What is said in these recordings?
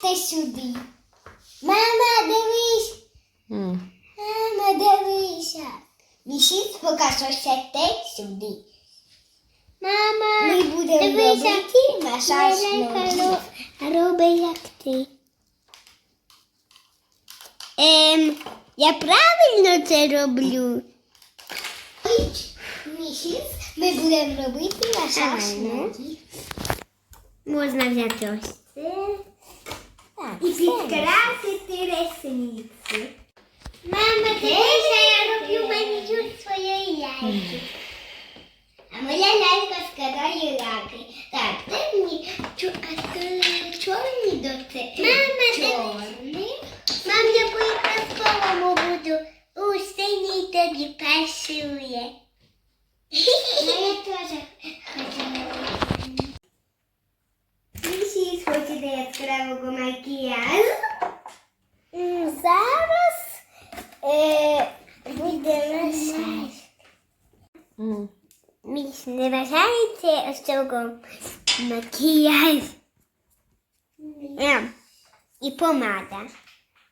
Ти сюди. Мама, дивись. Мама, дивися. Місяць покажешся ти сюди. Мама, ми будемо дивися, робити масаж Лелека. Роби як ти. Ем, я правильно це роблю? Місяць ми будемо робити масаж Правильно. Можна взяти ось це. Так, І підкрасити ресниці. Мама, дивися, я роблю манікюр своєї яйки. А моя лялька складає раки. Так, дай мені чу- а ти чорні до це. Мама, чорний. Мам, я по якраз буду у синій тобі пасує. Ну, я теж хочу робити. Місяць хоче яскравого макіяжу. М, Зараз е, буде масаж. М. Місь не вважається ось цього макіяж. Ем, І помада.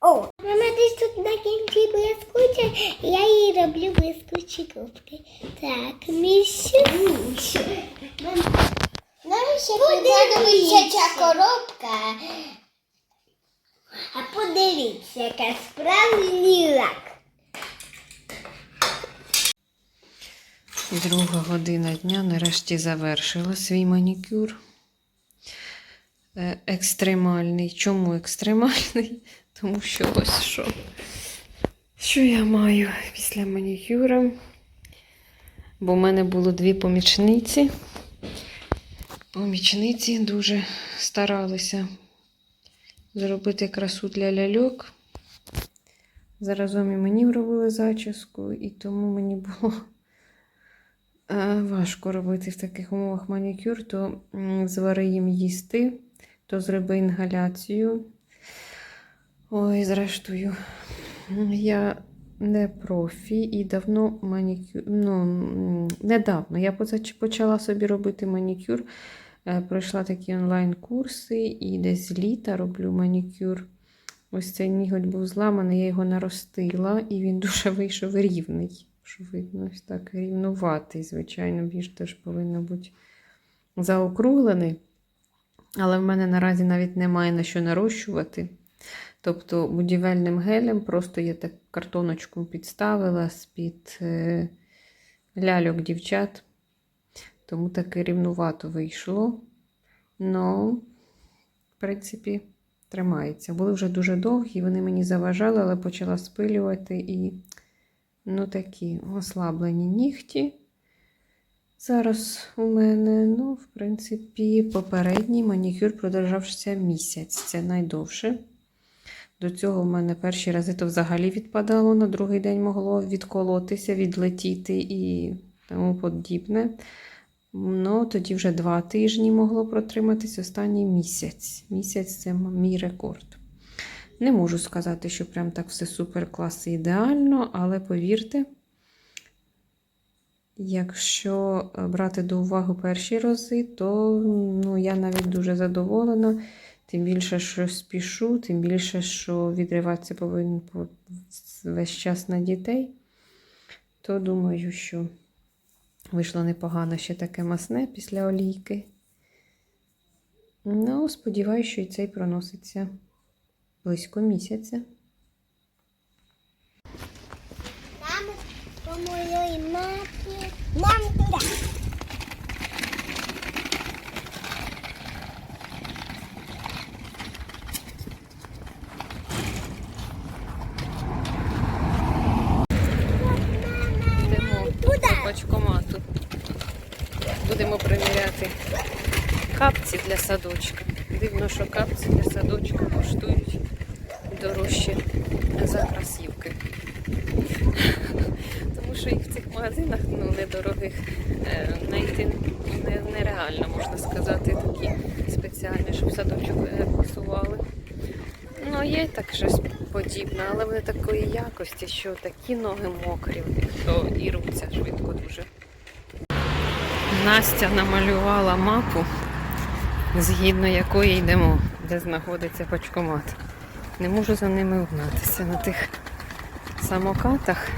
О, мама десь тут на кінці блискуча, і я їй роблю блискучі губки. Так, місю. Нам ще подобається ця коробка. А подивіться, яка справжній лак. Друга година дня нарешті завершила свій манікюр. Е, Екстремальний. Чому екстремальний? Тому що ось що. Що я маю після манікюра? Бо в мене було дві помічниці. Помічниці дуже старалися зробити красу для ляльок. Заразом і мені робили зачіску, і тому мені було важко робити в таких умовах манікюр, то звари їм їсти, то зроби інгаляцію. Ой, зрештою, я не профі і давно манікюр. Ну, недавно я почала собі робити манікюр. Е, Пройшла такі онлайн-курси і десь з літа роблю манікюр. Ось цей ніготь був зламаний, я його наростила, і він дуже вийшов рівний. Що видно, так рівнуватий, звичайно, більш теж повинно бути заокруглений. Але в мене наразі навіть немає на що нарощувати. Тобто будівельним гелем просто я так картоночку підставила з-під е, ляльок дівчат. Тому таки рівнувато вийшло. Ну, в принципі, тримається. Були вже дуже довгі, вони мені заважали, але почала спилювати і ну, такі ослаблені нігті. Зараз у мене, ну, в принципі, попередній манікюр продовжався місяць. Це найдовше. До цього в мене перші рази то взагалі відпадало, на другий день могло відколотися, відлетіти і тому подібне. Ну, тоді вже два тижні могло протриматись останній місяць. Місяць це мій рекорд. Не можу сказати, що прям так все супер клас і ідеально, але повірте, якщо е, брати до уваги перші рази, то ну, я навіть дуже задоволена. Тим більше, що спішу, тим більше, що відриватися повинен весь час на дітей, то думаю, що вийшло непогано ще таке масне після олійки. Ну, сподіваюся, що і цей проноситься близько місяця. Нам по моєї мапі. Нам туди. Йдемо Туди. до пачкомату. Будемо приміряти капці для садочка. Дивно, що капці для садочка коштують дорожче за красівки. Тому що їх в цих магазинах ну, недорогих е, знайти нереально, можна сказати, такі спеціальні, щоб садочок е, пасували. Ну, є так щось подібне, але вони такої якості, що такі ноги мокрі, то і руться швидко дуже. Настя намалювала мапу, згідно якої йдемо. де знаходиться почкомат. Не можу за ними угнатися на тих самокатах.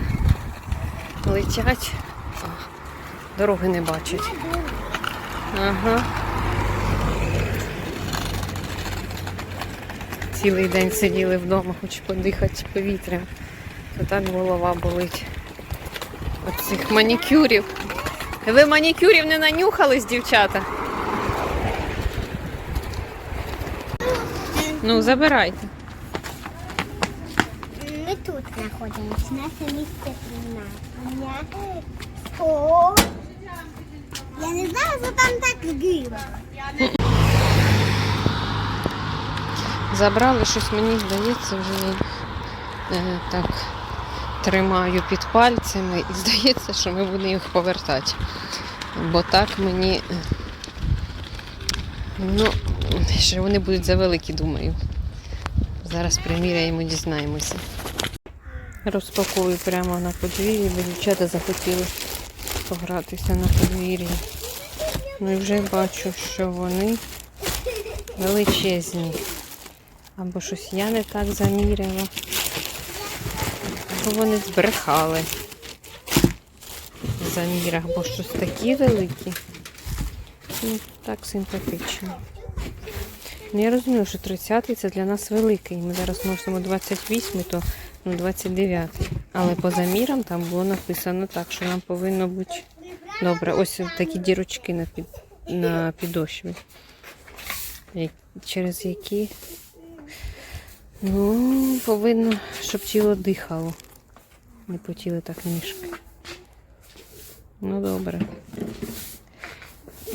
Летять, а, дороги не бачать. Ага. Цілий день сиділи вдома, хоч подихати повітрям. То так голова болить. От цих манікюрів. Ви манікюрів не нанюхались, дівчата? Ну, забирайте. Мы тут находимся, наше место призначения. О, я не знаю, что там так гиро. Забрали щось, мені здається, вже я е, так тримаю під пальцями і здається, що ми будемо їх повертати. Бо так мені. е, Ну, що вони будуть завеликі, думаю. Зараз приміряємо, дізнаємося. Розпакую прямо на подвір'ї, бо дівчата захотіли погратися на подвір'ї. Ну і вже бачу, що вони величезні. Або щось я не так заміряла. Або вони збрехали в замірах, бо щось такі великі. Ну, так симпатично. Ну, я розумію, що 30-й це для нас великий. Ми зараз носимо 28-й, то ну, 29-й. Але по замірам там було написано так, що нам повинно бути добре. Ось такі дірочки на, під... на підошві, через які Ну, повинно, щоб тіло дихало. Не потіли так ніжки. Ну, добре.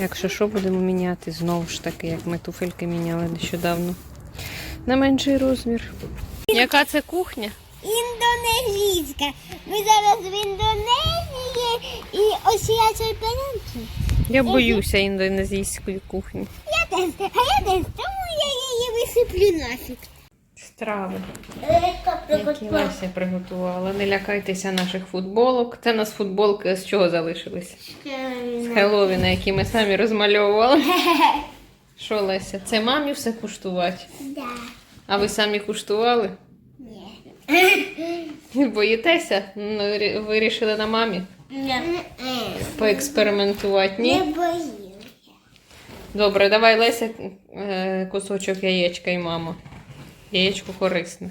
Якщо що, будемо міняти знову ж таки, як ми туфельки міняли нещодавно. На менший розмір. Яка це кухня? Індонезійська. Ми зараз в Індонезії і ось я цей. Я боюся індонезійської кухні. Я теж, а я теж, тому я її висиплю нафіг. Страви. Які Леся приготувала. Не лякайтеся наших футболок. Це у нас футболки з чого залишились? З Хеллоуіна, які ми самі розмальовували. Що, Леся, це мамі все куштувати? Да. А ви самі куштували? Ні. Боїтеся? Ну, рі- вирішили на мамі Не поекспериментувати, ні? боюся. Добре, давай Леся е, кусочок яєчка і мама. Яєчко корисне.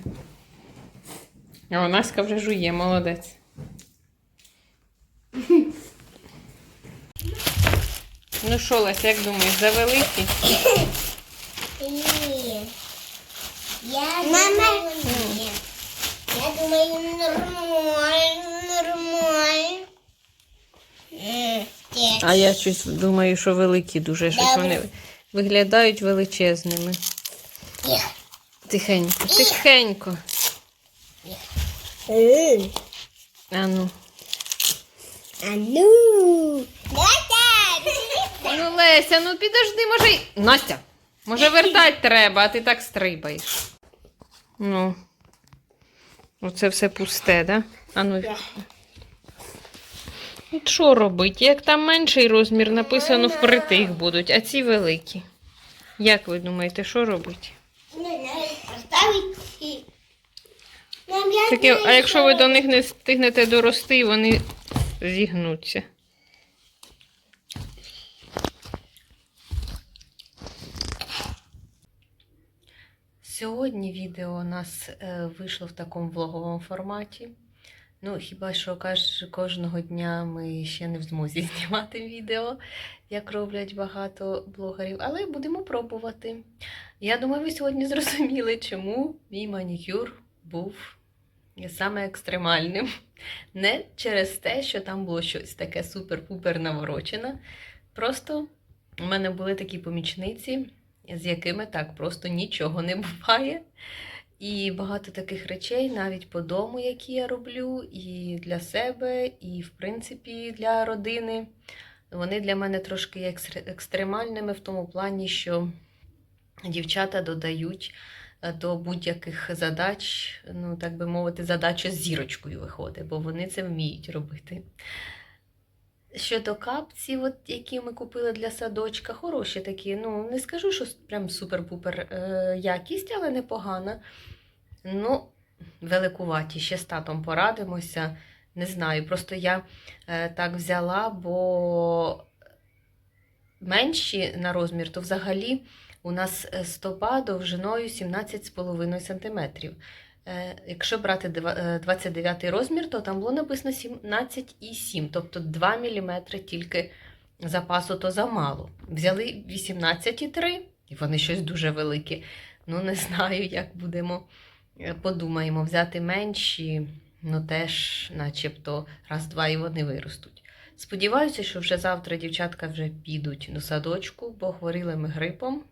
А Наська вже жує, молодець. Ну що, Леся, як думаєш, завеликі? Ні. Я думаю, ні. Я думаю, нормально, нормально. А я щось думаю, що великі дуже, щось вони виглядають величезними. Тихенько, тихенько. М. А ну. Ну. Ну, Леся, ну підожди, може. й- Настя, може вертати треба, а ти так стрибаєш. Ну. Оце все пусте, да? А ну. Що робити? Як там менший розмір, написано впритик будуть, а ці великі. Як ви думаєте, що робити? Не знаю, Таке, а якщо ви до них не встигнете дорости, вони зігнуться. Сьогодні відео у нас е, вийшло в такому влоговому форматі. Ну, хіба що кожного дня ми ще не в змозі знімати відео, як роблять багато блогерів, але будемо пробувати. Я думаю, ви сьогодні зрозуміли, чому мій манікюр був саме екстремальним. Не через те, що там було щось таке супер-пупер наворочене. Просто у мене були такі помічниці, з якими так просто нічого не буває. І багато таких речей, навіть по дому, які я роблю, і для себе, і в принципі для родини. Вони для мене трошки екстремальними в тому плані, що дівчата додають е, до будь-яких задач, ну так би мовити, задача з зірочкою виходить, бо вони це вміють робити. Щодо капців, от, які ми купили для садочка, хороші такі. Ну, не скажу, що прям супер-пупер е, якість, але непогана. Ну, великуваті, ще з татом порадимося. Не знаю, просто я е, так взяла, бо менші на розмір, то взагалі у нас е, стопа довжиною 17,5 см. Е, Якщо брати два- е, 29 розмір, то там було написано 17,7, тобто 2 мм тільки запасу то замало. Взяли 18,3, і вони щось дуже великі. Ну, не знаю, як будемо. Подумаємо, взяти менші, ну теж, начебто, раз-два і вони виростуть. Сподіваюся, що вже завтра дівчатка вже підуть до садочку, бо хворіли ми грипом.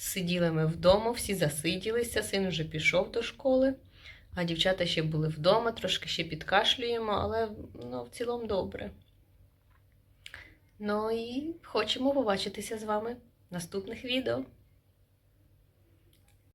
Сиділи ми вдома, всі засиділися, син вже пішов до школи, а дівчата ще були вдома, трошки ще підкашлюємо, але ну, в цілому добре. Ну і хочемо побачитися з вами в наступних відео.